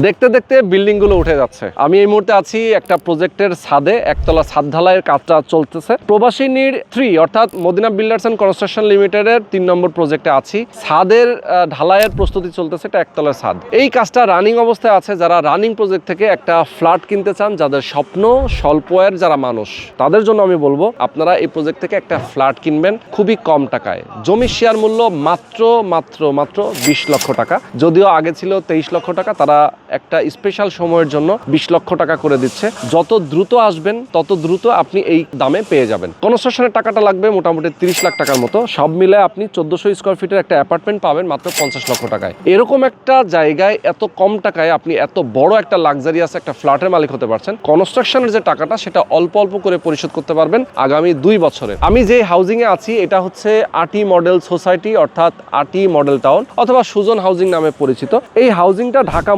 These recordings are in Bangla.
দেখতে দেখতে বিল্ডিংগুলো উঠে যাচ্ছে। আমি এই মুহূর্তে আছি একটা প্রজেক্টের ছাদে, একতলা ছাদ ঢালাইয়ের কাজটা চলতেছে। প্রবাসী নির থ্রি, অর্থাৎ মদিনা বিল্ডার্স অ্যান্ড কনস্ট্রাকশন লিমিটেডের তিন নম্বর প্রজেক্টে আছি। ছাদের ঢালাইয়ের প্রস্তুতি চলতেছে এটা একতলার ছাদ। এই কাজটা রানিং অবস্থায় আছে যারা রানিং প্রজেক্ট থেকে একটা ফ্ল্যাট কিনতে চান, যাদের স্বপ্ন স্বল্প আয়ের যারা মানুষ, তাদের জন্য আমি বলব, আপনারা এই প্রজেক্ট থেকে একটা ফ্ল্যাট কিনবেন খুবই কম টাকায়। জমির শেয়ার মূল্য মাত্র মাত্র মাত্র বিশ লক্ষ টাকা। যদিও আগে ছিল তেইশ লক্ষ টাকা, তারা একটা স্পেশাল সময়ের জন্য বিশ লক্ষ টাকা করে দিচ্ছে। যত দ্রুত আসবেন, তত দ্রুত আপনি এই দামে পেয়ে যাবেন। কনস্ট্রাকশনের টাকাটা লাগবে মোটামুটি তিরিশ লাখ টাকার মতো। সব মিলে আপনি চোদ্দশো স্কোয়ার ফিটের একটা অ্যাপার্টমেন্ট পাবেন মাত্র পঞ্চাশ লক্ষ টাকায়। এরকম একটা জায়গায় এত কম টাকায় আপনি এত বড় একটা লাক্সারিয়াস একটা ফ্ল্যাটের মালিক হতে পারছেন। কনস্ট্রাকশনের যে টাকাটা, সেটা অল্প অল্প করে পরিশোধ করতে পারবেন আগামী দুই বছরে। আমি যে হাউজিং এ আছি, এটা হচ্ছে আটি মডেল সোসাইটি অর্থাৎ আটি মডেল টাউন অথবা সুজন হাউজিং নামে পরিচিত। এই হাউজিংটা ঢাকা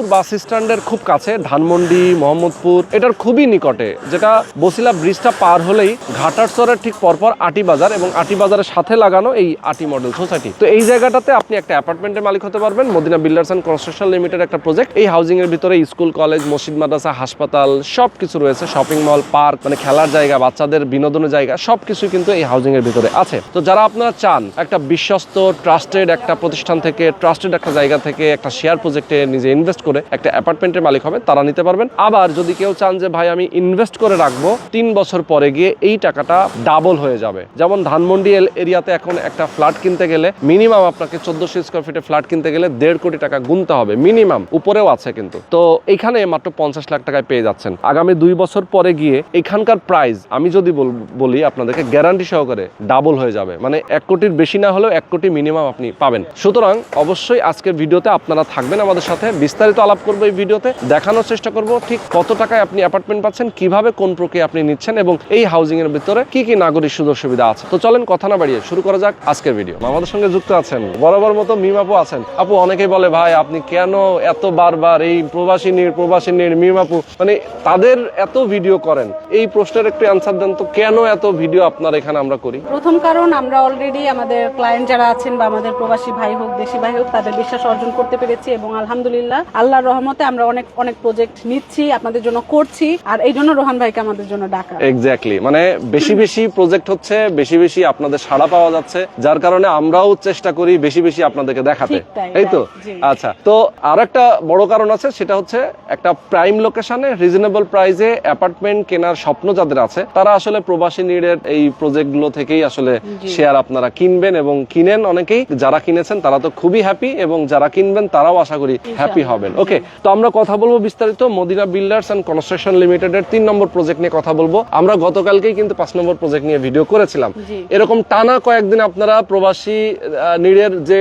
মোহাম্মদপুর বাস স্ট্যান্ডের খুব কাছে, ধানমন্ডি, মোহাম্মদপুর, এটার খুবই নিকটে, যেটা বসিলা ব্রিজটা পার হলেই ঘাটারচরের ঠিক পরপর আটি বাজার এবং আটি বাজারের সাথে লাগানো এই আটি মডেল সোসাইটি। তো এই জায়গাটাতে আপনি একটা অ্যাপার্টমেন্টের মালিক হতে পারবেন, Madina builders and construction limited একটা প্রজেক্ট। এই হাউজিং এর ভিতরে স্কুল, কলেজ, মসজিদ, মাদ্রাসা, হাসপাতাল সব কিছু রয়েছে শপিং মল পার্ক মানে খেলার জায়গা, বাচ্চাদের বিনোদনের জায়গা সব কিছু কিন্তু এই হাউজিং এর ভিতরে আছে। তো যারা আপনারা চান একটা বিশ্বস্ত ট্রাস্টেড একটা প্রতিষ্ঠান থেকে ট্রাস্টেড একটা জায়গা থেকে একটা শেয়ার প্রজেক্টে নিজে ইনভেস্ট করে একটা অ্যাপার্টমেন্টের মালিক হবে, তারা নিতে পারবেন। আবার যদি কেউ চান যে, ভাই, আমি ইনভেস্ট করে রাখব, তিন বছর পরে গিয়ে এই টাকাটা ডাবল হয়ে যাবে। যেমন ধানমন্ডি এরিয়াতে এখন একটা ফ্ল্যাট কিনতে গেলে মিনিমাম আপনাকে চোদ্দশো স্কোয়ার ফিটে ফ্ল্যাট কিনতে গেলে দেড় কোটি টাকা গুনতে হবে মিনিমাম উপরেও আছে কিন্তু। তো এখানে মাত্র পঞ্চাশ লাখ টাকায় পেয়ে যাচ্ছেন। আগামী দুই বছর পরে গিয়ে এখানকার প্রাইস আমি যদি বল- বলি আপনাদেরকে গ্যারান্টি সহকারে ডাবল হয়ে যাবে। মানে এক কোটির বেশি না হলেও এক কোটি মিনিমাম আপনি পাবেন। সুতরাং অবশ্যই আজকের ভিডিওতে আপনারা থাকবেন আমাদের সাথে। বিস্তারিত আলাপ করব এই ভিডিওতে। দেখানোর চেষ্টা করব ঠিক কত টাকায় আপনি অ্যাপার্টমেন্ট পাচ্ছেন, কীভাবে কোন প্রক্রিয়া আপনি নিচ্ছেন এবং এই হাউজিং এর ভিতরে কি কি নাগরিক সুযোগ সুবিধা আছে। তো চলেন কথা না বাড়িয়ে শুরু করা যাক আজকের ভিডিও। আমাদের সঙ্গে যুক্ত আছেন, বরাবর মতো মিম আপু আছেন। আপু অনেকেই বলে, ভাই, আপনি কেন এত বারবার এই প্রবাসী নির প্রবাসী নির মিম আপু? মানে তাদের এত ভিডিও করেন। এই প্রশ্নের একটু অ্যান্সার দেন তো, কেন এত ভিডিও আপনার এখানে আমরা করি? প্রথম কারণ, আমরা অলরেডি আমাদের ক্লায়েন্ট যারা আছেন বা আমাদের প্রবাসী ভাই হোক, দেশি ভাই হোক, তাদের বিশ্বাস অর্জন করতে পেরেছি এবং আলহামদুলিল্লাহ আল্লাহর রহমতে আমরা অনেক অনেক প্রজেক্ট নিচ্ছি আপনাদের জন্য করছি আর এই জন্য রোহান ভাইকে আমাদের জন্য ডাকা। এক্স্যাক্টলি মানে বেশি বেশি প্রজেক্ট হচ্ছে বেশি বেশি আপনাদের সাড়া পাওয়া যাচ্ছে যার কারণে আমরাও চেষ্টা করি বেশি বেশি আপনাদেরকে দেখাতে। এই তো? আচ্ছা তো আর একটা বড় কারণ আছে সেটা হচ্ছে একটা প্রাইম লোকেশনে রিজনেবল প্রাইসে অ্যাপার্টমেন্ট কেনার স্বপ্ন যাদের আছে তারা আসলে প্রবাসী নিডের এই প্রজেক্টগুলো থেকেই আসলে শেয়ার আপনারা কিনবেন এবং কিনেন অনেকেই যারা কিনেছেন তারা তো খুবই হ্যাপি এবং যারা কিনবেন তারাও আশা করি হ্যাপি হবেন। ওকে তো আমরা কথা বলব বিস্তারিত। মদিনা বিল্ডার্স অ্যান্ড কনস্ট্রাকশন লিমিটেডের তিন নম্বর প্রজেক্ট নিয়ে কথা বলব। আমরা গতকালকেই কিন্তু পাঁচ নম্বর প্রজেক্ট নিয়ে ভিডিও করেছিলাম। এরকম টানা কয়েকদিন আপনারা প্রবাসী নিডের যে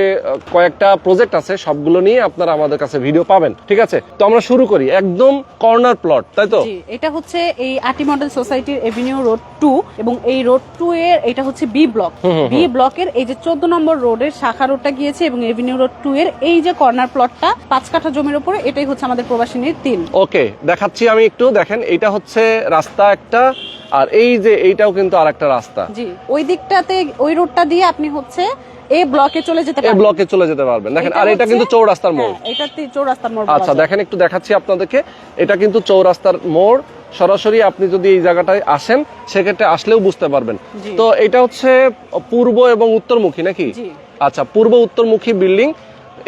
কয়েকটা প্রজেক্ট আছে সবগুলো নিয়ে আপনারা আমাদের কাছে ভিডিও পাবেন। ঠিক আছে? তো আমরা শুরু করি। একদম কর্নার প্লট তাই তো? এটা হচ্ছে এই আটি মডেল সোসাইটির এভিনিউ রোড টু এবং এই রোড টু এর এটা হচ্ছে বি ব্লক বি ব্লকের এই যে চোদ্দ নম্বর রোডের শাখা রোডটা গিয়েছে এবং এভিনিউ রোড টু এর এই যে কর্নার প্লটটা পাঁচ কাঠা জমির উপরে এটাই হচ্ছে আমাদের প্রবাসিনীর ওকে দেখাচ্ছি আমি একটু দেখেন এটা হচ্ছে রাস্তা একটা আর এই যে এইটাও কিন্তু আর একটা রাস্তা। জি ওই দিকটাতে ওই রোডটা দিয়ে আপনি হচ্ছে এ ব্লকে চলে যেতে পারবেন। ব্লকে চলে যেতে পারবেন। দেখেন আর এটা কিন্তু চৌরাস্তার মোড়। হ্যাঁ, এটা চৌরাস্তার মোড় আচ্ছা দেখেন একটু দেখাচ্ছি আপনাদেরকে। এটা কিন্তু চৌরাস্তার মোড়। সরাসরি আপনি যদি এই জায়গাটায় আসেন সেক্ষেত্রে আসলেও বুঝতে পারবেন। তো এটা হচ্ছে পূর্ব এবং উত্তরমুখী নাকি? আচ্ছা পূর্ব উত্তরমুখী বিল্ডিং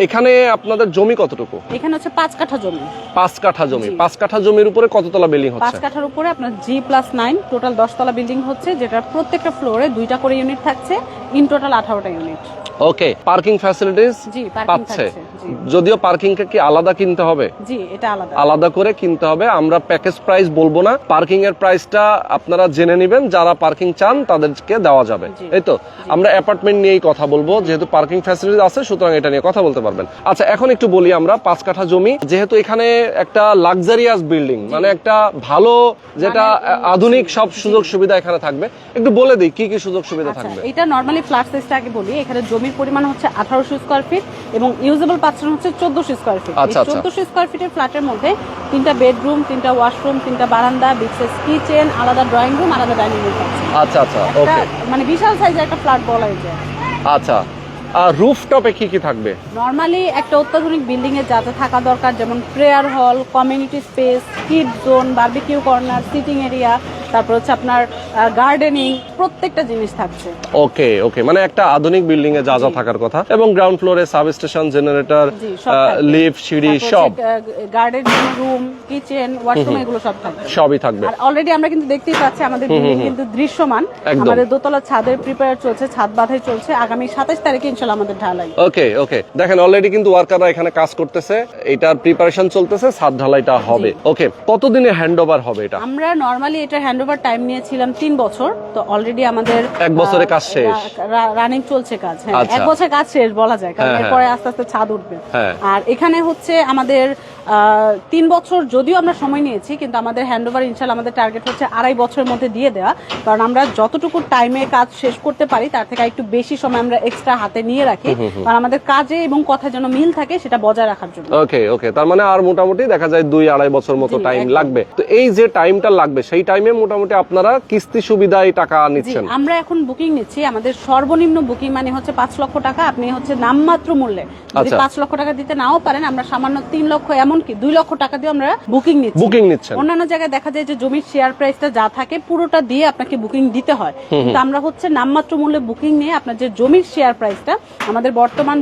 এখানে আপনাদের জমি কতটুকু? এখানে হচ্ছে পাঁচ কাঠা জমি। পাঁচ কাঠা জমি। পাঁচ কাঠা জমির উপরে কততলা বিল্ডিং হচ্ছে? পাঁচ কাঠার উপরে আপনার জি প্লাস নাইন টোটাল দশতলা বিল্ডিং হচ্ছে যেটা প্রত্যেকটা ফ্লোরে দুইটা করে ইউনিট থাকছে ইন টোটাল আঠারোটা ইউনিট ওকে পার্কিং ফ্যাসিলিটিস জি পাচ্ছে। যদিও পার্কিং কি আলাদা কিনতে হবে? জি এটা আলাদা। আলাদা করে কিনতে হবে। আমরা প্যাকেজ প্রাইস বলব না। পার্কিং এর প্রাইসটা আপনারা জেনে নেবেন। যারা পার্কিং চান তাদেরকে দেওয়া যাবে। এই তো? আমরা অ্যাপার্টমেন্ট নিয়েই কথা বলব। যেহেতু পার্কিং ফ্যাসিলিটি আছে সুতরাং এটা নিয়ে কথা বলতে পারবেন। আচ্ছা এখন একটু বলি আমরা পাঁচ কাঠা জমি। যেহেতু এখানে একটা লাক্সারিয়াস বিল্ডিং মানে একটা ভালো যেটা মানে, আধুনিক সব সুযোগ সুবিধা এখানে থাকবে। একটু বলে দিই কি কি সুযোগ সুবিধা আচ্ছা থাকবে? এটা নর্মালি ফ্ল্যাট সাইজটা আগে বলি। এখানে জমির পরিমাণ হচ্ছে আঠারোশো স্কোয়ার ফিট এবং ইউজেবল পাচ্ছেন হচ্ছে চোদ্দশো স্কোয়ার ফিট আচ্ছা। চোদ্দশো স্কোয়ার ফিটের ফ্ল্যাটের মধ্যে তিনটা বেডরুম তিনটা ওয়াশরুম তিনটা বারান্দা বিশেষ কিচেন আলাদা ড্রয়িং রুম আলাদা ডাইনিং রুম আচ্ছা আচ্ছা মানে বিশাল সাইজের একটা ফ্ল্যাট বলা যায়। আচ্ছা। রুফটপে কি কি থাকবে? নর্মালি একটা অত্যাধুনিক বিল্ডিং এ যা যা থাকা দরকার, যেমন prayer hall community space kid zone barbecue corner sitting area তারপর হচ্ছে আপনার গার্ডেনিং প্রত্যেকটা জিনিস থাকছে। ওকে ওকে মানে একটা আধুনিক বিল্ডিং এ যা যা থাকার কথা। এবং গ্রাউন্ড ফ্লোরে সাব স্টেশন জেনারেটর। লিফট সিঁড়ি সব। গার্ডেনিং রুম কিচেন ওয়াশরুম এগুলো সব থাকবে। সবই থাকবে। আর অলরেডি আমরা কিন্তু দেখতেই পাচ্ছি আমাদের বিল্ডিং কিন্তু দৃশ্যমান। আমাদের দোতলা ছাদের প্রিপেয়ার চলছে ছাদ বাঁধাই চলছে। আগামী সাতাশ তারিখে ইনশাল্লাহ আমাদের ঢালাই ওকে ওকে দেখেন অলরেডি কিন্তু ওয়ার্কাররা এখানে কাজ করতেছে। এটার প্রিপারেশন চলতেছে ছাদ ঢালাইটা হবে। ওকে কতদিনে হ্যান্ড ওভার হবে এটা? আমরা নর্মালি এটা হ্যান্ডওভার টাইম নিয়েছিলাম তিন বছর তো অলরেডি আমাদের এক বছরে কাজ শেষ। রানিং চলছে কাজ হ্যাঁ আচ্ছা। এক বছর কাজ শেষ বলা যায় কারণ হ্যাঁ, হ্যাঁ। এরপরে আস্তে আস্তে ছাদ উঠবে হ্যাঁ। আর এখানে হচ্ছে আমাদের তিন বছর যদিও আমরা সময় নিয়েছি কিন্তু আমাদের হ্যান্ডওভার ইনশাল্লাহ আমাদের টার্গেট হচ্ছে আড়াই বছরের মধ্যে দিয়ে দেওয়া। কারণ আমরা যতটুকু টাইমে কাজ শেষ করতে পারি তার থেকে একটু বেশি সময় আমরা এক্সট্রা হাতে নিয়ে রাখি। কারণ আমাদের কাজে এবং কথা যেন মিল থাকে সেটা বজায় রাখার জন্য। ওকে ওকে তার মানে আর মোটামুটি দেখা যায় দুই আড়াই বছর মতো টাইম লাগবে। তো এই যে টাইমটা লাগবে সেই টাইমে মোটামুটি আপনারা কিস্তি সুবিধায় টাকা জি নিচ্ছেন? আমরা এখন বুকিং নিচ্ছি। আমাদের সর্বনিম্ন বুকিং মানে হচ্ছে পাঁচ লক্ষ টাকা। আপনি হচ্ছে নামমাত্র মূল্যে। যদি আচ্ছা। পাঁচ লক্ষ টাকা দিতে নাও পারেন আমরা সামান্য তিন লক্ষ এমনকি দুই লক্ষ টাকা দিয়ে আমরা বুকিং নিচ্ছি। বুকিং নিচ্ছেন। অন্যান্য জায়গায় দেখা যায় যে জমির শেয়ার প্রাইসটা যা থাকে পুরোটা দিয়ে আপনাকে বুকিং দিতে হয়। কিন্তু আমরা হচ্ছে নামমাত্র মূল্যে বুকিং নিয়ে আপনার যে জমির শেয়ার প্রাইসটা আমাদের বর্তমান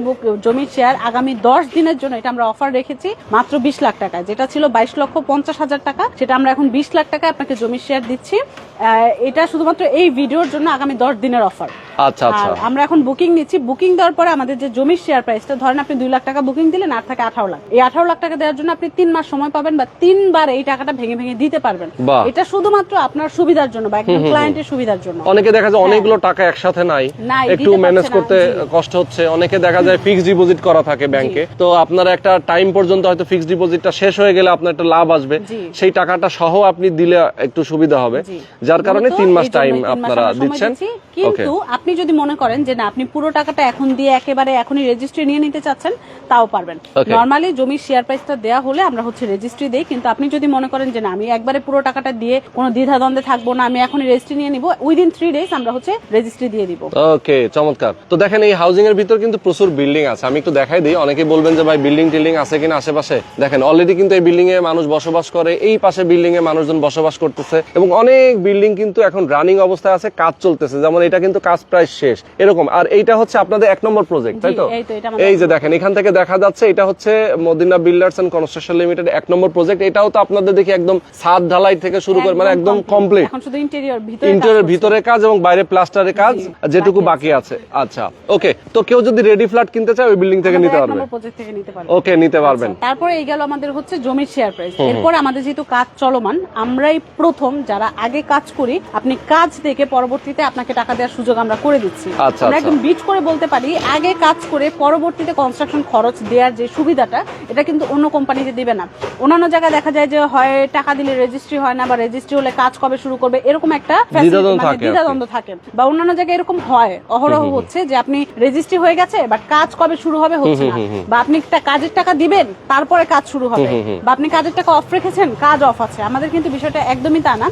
জমির শেয়ার আগামী দশ দিনের জন্য এটা আমরা অফার রেখেছি মাত্র বিশ লাখ টাকা যেটা ছিল বাইশ লক্ষ পঞ্চাশ হাজার টাকা সেটা আমরা এখন বিশ লাখ টাকা আপনাকে জমির শেয়ার দিচ্ছি। এটা শুধুমাত্র এই ভিডিওর জন্য আগামী দশ দিনের অফার আচ্ছা আচ্ছা। আমরা এখন বুকিং নিচ্ছি। বুকিং দেওয়ার পরে আমাদের যে জমির শেয়ার প্রাইসটা ধরেন আপনি দুই লাখ টাকা বুকিং দিলেন আর থাকে আঠারো লাখ। এই আঠারো লাখ টাকা দেওয়ার জন্য আপনি তিন মাস সময় পাবেন বা তিনবার এই টাকাটা ভেঙে ভেঙে দিতে পারবেন। এটা শুধুমাত্র আপনার সুবিধার জন্য বা একদম ক্লায়েন্টের সুবিধার জন্য। অনেকে দেখা যায় অনেকগুলো টাকা একসাথে নাই একটু ম্যানেজ করতে কষ্ট হচ্ছে। অনেকে দেখা যায় ফিক্সড ডিপোজিট করা থাকে ব্যাংকে তো আপনারা একটা টাইম পর্যন্ত হয়তো ফিক্সড ডিপোজিটটা শেষ হয়ে গেলে আপনার একটা লাভ আসবে। সেই টাকাটা সহ আপনি দিলে একটু সুবিধা হবে। যার কারণে তিন মাস টাইম আপনারা দিচ্ছেন। কিন্তু আপনি যদি মনে করেন যে না আপনি পুরো টাকাটা এখন দিয়ে একেবারে এখনই রেজিস্ট্রি নিয়ে নিতে চাচ্ছেন তাও পারবেন. নর্মালি জমির শেয়ার প্রাইসটা দেওয়া হলে আমরা হচ্ছে রেজিস্ট্রি দেই। কিন্তু আপনি যদি মনে করেন যে না আমি একবারে পুরো টাকাটা দিয়ে কোনো দ্বিধাদ্বন্দ্বে থাকব না আমি এখনই রেজিস্ট্রি নিয়ে নিব উইদিন থ্রি ডেজ আমরা হচ্ছে রেজিস্ট্রি দিয়ে দিব। ওকে চমৎকার। তো দেখেন এই হাউজিং এর ভিতর কিন্তু প্রচুর বিল্ডিং আছে। আমি একটু দেখাই দিই। অনেকে বলবেন যে ভাই বিল্ডিং টিল্ডিং আছে কিনা আশেপাশে? দেখেন অলরেডি কিন্তু এই বিল্ডিং এ মানুষ বসবাস করে। এই পাশে বিল্ডিং এ মানুষজন বসবাস করতেছে। এবং অনেক বিল্ডিং কিন্তু এখন রানিং অবস্থায় আছে কাজ চলতেছে। যেমন এটা কিন্তু কাজ প্রায় শেষ। এরকম। আর এইটা হচ্ছে আপনাদের এক নম্বর প্রজেক্ট তাই তো? এই যে দেখেন এখান থেকে দেখা যাচ্ছে এটা হচ্ছে Madina builders and construction limited এক নম্বর প্রজেক্ট। এটাও তো আপনাদের দেখি একদম ছাদ ঢালাই থেকে শুরু করে মানে একদম কমপ্লিট ইন্টেরিয়র ভিতরে কাজ এবং বাইরে প্লাস্টারের কাজ যেটুকু বাকি আছে। আচ্ছা ওকে তো কেউ যদি রেডি ফ্ল্যাট কিনতে চায় ওই বিল্ডিং থেকে নিতে পারবে। ওকে নিতে পারবেন। তারপরে এই গেল আমাদের হচ্ছে জমির শেয়ার প্রাইস এরপরে আমাদের যেহেতু কাজ চলমান আমরাই প্রথম যারা আগে কাজ করি আপনি কাজ দেখে পরবর্তীতে আপনাকে টাকা দেওয়ার সুযোগ আমরা করে দিচ্ছি। আচ্ছা, আমরা আচ্ছা। একদম বিট করে বলতে পারি আগে কাজ করে পরবর্তীতে কনস্ট্রাকশন খরচ দেওয়ার যে সুবিধাটা এটা কিন্তু অন্য কোম্পানিতে দিবে না। অন্যান্য জায়গায় দেখা যায় যে হয় টাকা দিলে রেজিস্ট্রি হয় না বা রেজিস্ট্রি হলে কাজ কবে শুরু করবে এরকম একটা দ্বিধাদ্বন্দ্ব মানে থাকে। দ্বিধাদ্বন্দ্ব থাকে। বা অন্যান্য জায়গায় এরকম হয় অহরহ হচ্ছে যে আপনি রেজিস্ট্রি হয়ে গেছে বাট কাজ কবে শুরু হবে হচ্ছে না। বা আপনি একটা কাজের টাকা দিবেন তারপরে কাজ শুরু হবে। বা আপনি কাজের টাকা অফ রেখেছেন কাজ অফ আছে। আমাদের কিন্তু বিষয়টা একদমই তা না।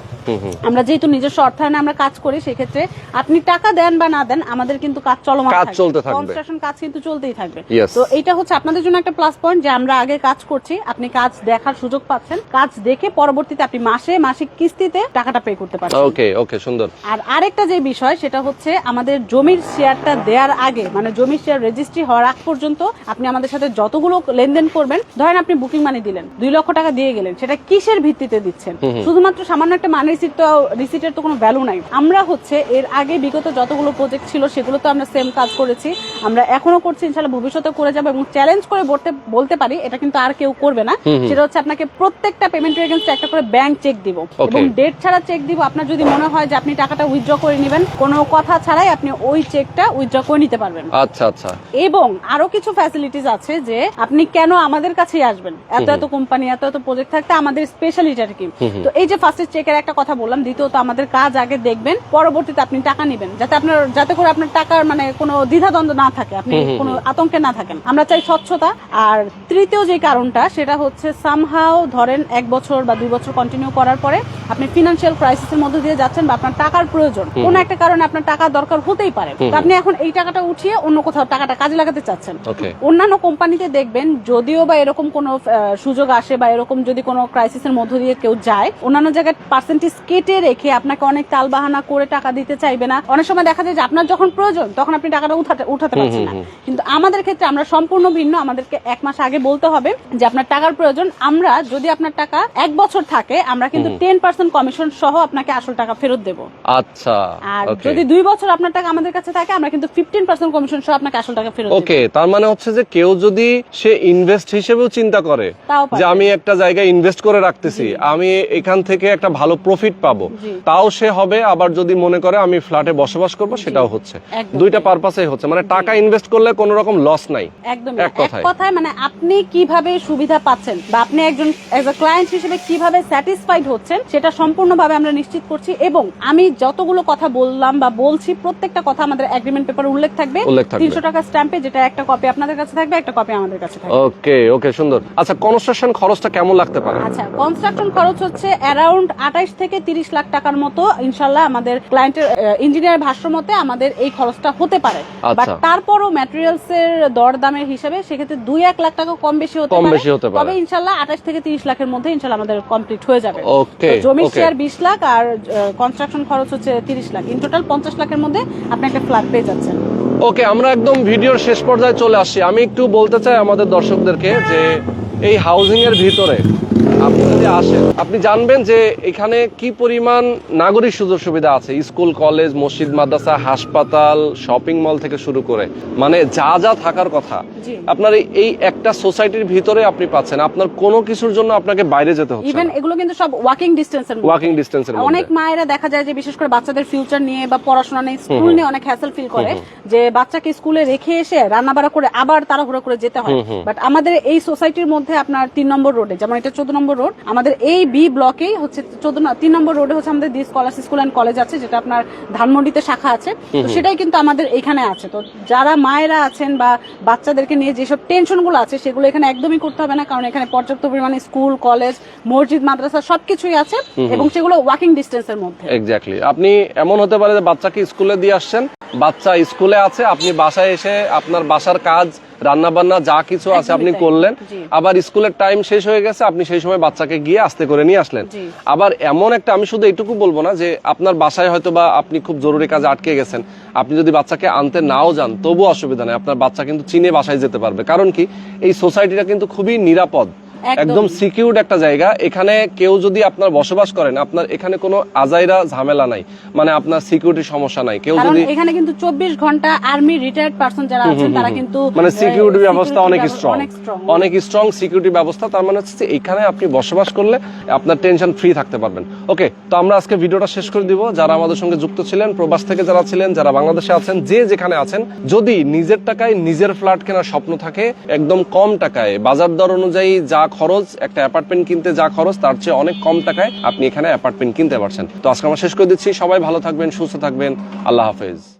আমরা যেহেতু নিজস্ব অর্থায়নে আমরা কাজ করি সেক্ষেত্রে আপনি টাকা দেন বা না দেন আমাদের কিন্তু কাজ চলমান কাজ চলতে থাকবে। কনস্ট্রাকশন কাজ কিন্তু চলতেই থাকবে। তো এটা হচ্ছে আপনাদের জন্য একটা প্লাস পয়েন্ট যে আমরা আগে কাজ করছি আপনি কাজ দেখার সুযোগ পাচ্ছেন। কাজ দেখে পরবর্তীতে আপনি মাসে মাসিক কিস্তিতে টাকাটা পে করতে পারছেন। ওকে ওকে সুন্দর। আর আরেকটা যে বিষয় সেটা হচ্ছে আমাদের জমির শেয়ারটা দেওয়ার আগে মানে জমির শেয়ার রেজিস্ট্রি হওয়ার আগ পর্যন্ত আপনি আমাদের সাথে যতগুলো লেনদেন করবেন ধরেন আপনি বুকিং মানি দিলেন দুই লক্ষ টাকা দিয়ে গেলেন সেটা কিসের ভিত্তিতে দিচ্ছেন? শুধুমাত্র সামান্য একটা মানি রিসিট তো রিসিটের তো কোনো ভ্যালু নাই। আমরা হচ্ছে এর আগে বিগত যতগুলো প্রজেক্ট ছিল সেগুলো তো আমরা সেম কাজ করেছি। আমরা এখনও করছি ইনশাল্লাহ ভবিষ্যতে করে যাব এবং চ্যালেঞ্জ করে বলতে বলতে পারি এটা কিন্তু আর কেউ করবে না সেটা হচ্ছে আপনাকে প্রত্যেকটা পেমেন্টের এগেনস্ট একটা করে ব্যাংক চেক দিব। এবং ডেট ছাড়া চেক দিব। আপনার যদি মনে হয় যে আপনি টাকাটা উইথড্র করে নেবেন কোনো কথা ছাড়াই আপনি ওই চেকটা উইথড্র করে নিতে পারবেন। আচ্ছা আচ্ছা। এবং আরও কিছু ফ্যাসিলিটিস আছে যে আপনি কেন আমাদের কাছেই আসবেন? এত এত কোম্পানি এত এত প্রজেক্ট থাকতে আমাদের স্পেশালিটি কি? তো এই যে ফার্স্ট চেকের একটা কথা বললাম দ্বিতীয়ত আমাদের কাজ আগে দেখবেন পরবর্তীতে আপনি টাকা নেবেন যাতে আপনার যাতে করে আপনার টাকার মানে কোনো দ্বিধাদ্বন্দ্ব না থাকে আপনি কোনো আতঙ্কে না থাকেন। আমরা চাই স্বচ্ছতা আর তৃতীয় যে কারণটা সেটা হচ্ছে সামহাও ধরেন এক বছর বা দুই বছর কন্টিনিউ করার পরে আপনি ফিনান্সিয়াল ক্রাইসিসের মধ্যে দিয়ে যাচ্ছেন বা আপনার টাকার প্রয়োজন কোনো একটা কারণে আপনার টাকা দরকার হতেই পারে। আপনি এখন এই টাকাটা উঠিয়ে অন্য কোথাও টাকাটা কাজে লাগাতে চাচ্ছেন। অন্যান্য কোম্পানিতে দেখবেন যদিও বা এরকম কোনো সুযোগ আসে বা এরকম যদি কোনো ক্রাইসিসের মধ্য দিয়ে কেউ যায় অন্যান্য জায়গায় পার্সেন্টেজ কেটে রেখে আপনাকে অনেক তালবাহানা করে টাকা দিতে চাইবে না। অনেক সময় দেখা যায় যে আপনার যখন প্রয়োজন তখন আপনি টাকাটা উঠাতে উঠাতে পারছেন না। কিন্তু আমাদের ক্ষেত্রে আমরা সম্পূর্ণ ভিন্ন। আমাদেরকে এক মাস আগে বলতে হবে যে আপনার টাকার প্রয়োজন আমরা যদি আপনার টাকা এক বছর থাকে আমরা কিন্তু টেন পার্সেন্ট কমিশন সহ আপনাকে আসল টাকা ফেরত দেবো। আচ্ছা আর যদি দুই বছর আপনার টাকা আমাদের কাছে থাকে আমরা কিন্তু ফিফটিন পার্সেন্ট কমিশন সহ আপনাকে আসল টাকা ফেরত ওকে তার মানে হচ্ছে যে কেউ যদি সে ইনভেস্ট হিসেবেও চিন্তা করে যে আমি একটা জায়গায় ইনভেস্ট করে রাখতেছি আমি এখান থেকে একটা ভালো প্রফিট পাবো তাও সে হবে আবার যদি মনে করে আমি ফ্ল্যাটে বসবাস করব সেটাও হচ্ছে। দুইটা পারপাসেই হচ্ছে মানে টাকা ইনভেস্ট করলে কোনো রকম লস নাই। একদম এক। কথায়। মানে আপনি কীভাবে সুবিধা পাচ্ছেন বা আপনি একজন এজ এ ক্লায়েন্ট হিসেবে কীভাবে স্যাটিসফাইড হচ্ছেন সেটা সম্পূর্ণভাবে আমরা নিশ্চিত করছি এবং আমি যতগুলো কথা বললাম বা বলছি প্রত্যেকটা কথা আমাদের এগ্রিমেন্ট পেপার উল্লেখ থাকবে। তিনশো টাকা স্ট্যাম্পে যেটা একটা কপি আপনাদের কাছে থাকবে একটা কপি আমাদের কাছে থাকবে। ওকে ওকে সুন্দর। আচ্ছা কনস্ট্রাকশন খরচটা কেমন লাগতে পারে? আচ্ছা কনস্ট্রাকশন খরচ হচ্ছে অ্যারাউন্ড আঠাইশ থেকে তিরিশ লাখ টাকার মতো ইনশাল্লাহ আমাদের ক্লায়েন্টের ইঞ্জিনিয়ার ভাষ্য মতে আমাদের এই খরচটা হতে পারে। বাট আচ্ছা। তারপরও ম্যাটেরিয়ালস এর দর দামের হিসাবে সেক্ষেত্রে দুই এক লাখ টাকা কম বেশি হতে পারে। তবে ইনশাল্লাহ আঠাশ থেকে তিরিশ লাখের মধ্যে ইনশাল্লাহ আমাদের কমপ্লিট হয়ে যাবে। ওকে। জমির শেয়ার বিশ লাখ আর কনস্ট্রাকশন খরচ হচ্ছে তিরিশ লাখ। ইন টোটাল পঞ্চাশ লাখের মধ্যে আপনি একটা ফ্ল্যাট পেয়ে যাচ্ছেন। ওকে আমরা একদম ভিডিওর শেষ পর্যায়ে চলে আসছি। আমি একটু বলতে চাই আমাদের দর্শকদেরকে যে এই হাউজিং এর ভিতরে যদি আসেন আপনি জানবেন যে এখানে কি পরিমাণ নাগরিক সুযোগ সুবিধা আছে। স্কুল কলেজ মসজিদ মাদ্রাসা হাসপাতাল শপিং মল থেকে শুরু করে। মানে যা যা থাকার কথা। আপনার এই- একটা সোসাইটির ভিতরে আপনি পাচ্ছেন। আপনার কোনো কিছুর জন্য আপনাকে বাইরে যেতে হচ্ছে ইভেন এগুলো কিন্তু সব ওয়াকিং ডিস্টেন্সের ওয়াকিং ডিস্টেন্সের অনেক মায়েরা দেখা যায় যে বিশেষ করে বাচ্চাদের ফিউচার নিয়ে বা পড়াশোনা নিয়ে স্কুল নিয়ে অনেক হ্যাসেল ফিল করে যে বাচ্চাকে স্কুলে রেখে এসে রান্না বাড়া করে আবার তাড়াহুড়ো করে যেতে হয়। বাট আমাদের এই সোসাইটির মধ্যে আপনার তিন নম্বর রোডে যেমন এটা চোদ্দ নম্বর রোড আমাদের এই বি ব্লকেই হচ্ছে চোদ্দ তিন নম্বর রোডে হচ্ছে আমাদের the scholar school and college আছে যেটা আপনার ধানমন্ডিতে শাখা আছে। তো সেটাই কিন্তু আমাদের এখানে আছে। তো যারা মায়েরা আছেন বা বাচ্চাদেরকে নিয়ে যেসব টেনশনগুলো আছে সেগুলো এখানে একদমই করতে হবে না কারণ এখানে পর্যাপ্ত পরিমাণে স্কুল কলেজ মসজিদ মাদ্রাসা সবকিছুই আছে এবং সেগুলো ওয়াকিং ডিস্টেন্সের মধ্যে। এক্স্যাক্টলি আপনি এমন হতে পারে যে বাচ্চাকে স্কুলে দিয়ে আসছেন বাচ্চা স্কুলে আছে আপনি বাসায় এসে আপনার বাসার কাজ রান্না বান্না যা কিছু আছে আপনি করলেন। আবার স্কুলের টাইম শেষ হয়ে গেছে আপনি সেই সময় বাচ্চাকে গিয়ে আস্তে করে নিয়ে আসলেন। আবার এমন একটা আমি শুধু এটুকু বলব না যে আপনার বাসায় হয়তো বা আপনি খুব জরুরি কাজে আটকে গেছেন। আপনি যদি বাচ্চাকে আনতে নাও যান তবু অসুবিধা নেই। আপনার বাচ্চা কিন্তু চিনে বাসায় যেতে পারবে। কারণ কি? এই সোসাইটিটা কিন্তু খুবই নিরাপদ। একদম। সিকিউরড একটা জায়গা। এখানে কেউ যদি আপনার বসবাস করেন আপনার এখানে কোনো আজাইরা ঝামেলা নাই। মানে আপনার সিকিউরিটির সমস্যা নাই। কেউ যদি এখানে কিন্তু চব্বিশ ঘণ্টা আর্মি রিটায়ার্ড পার্সন যারা আছেন তারা কিন্তু মানে সিকিউরিটি ব্যবস্থা অনেক স্ট্রং অনেক স্ট্রং সিকিউরিটি ব্যবস্থা। তার মানে হচ্ছে এখানে আপনি বসবাস করলে আপনার টেনশন ফ্রি থাকতে পারবেন। ওকে তো আমরা আজকে ভিডিওটা শেষ করে দিব। যারা আমাদের সঙ্গে যুক্ত ছিলেন প্রবাস থেকে যারা ছিলেন যারা বাংলাদেশে আছেন যে যেখানে আছেন যদি নিজের টাকায় নিজের ফ্ল্যাট কেনার স্বপ্ন থাকে একদম কম টাকায় বাজার দর অনুযায়ী যা খরচ, একটা অ্যাপার্টমেন্ট কিনতে যা খরচ, তার চেয়ে অনেক কম টাকায় আপনি এখানে অ্যাপার্টমেন্ট কিনতে পারছেন। তো আজকে আমরা শেষ করে দিচ্ছি। সবাই ভালো থাকবেন, সুস্থ থাকবেন। আল্লাহ হাফেজ।